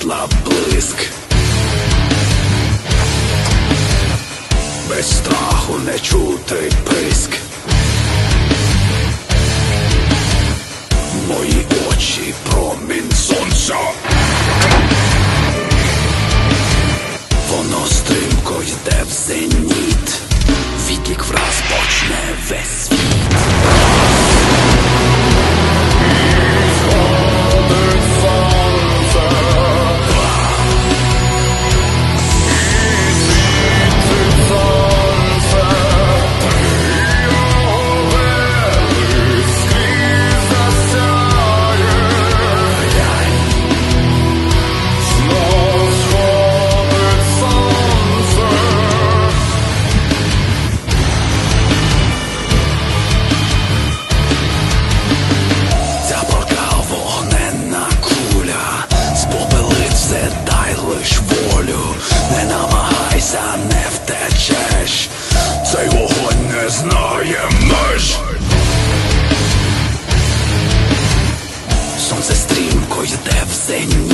Світла блиск. Без страху не чути писк. таємниць Сонце стрімко йде в синю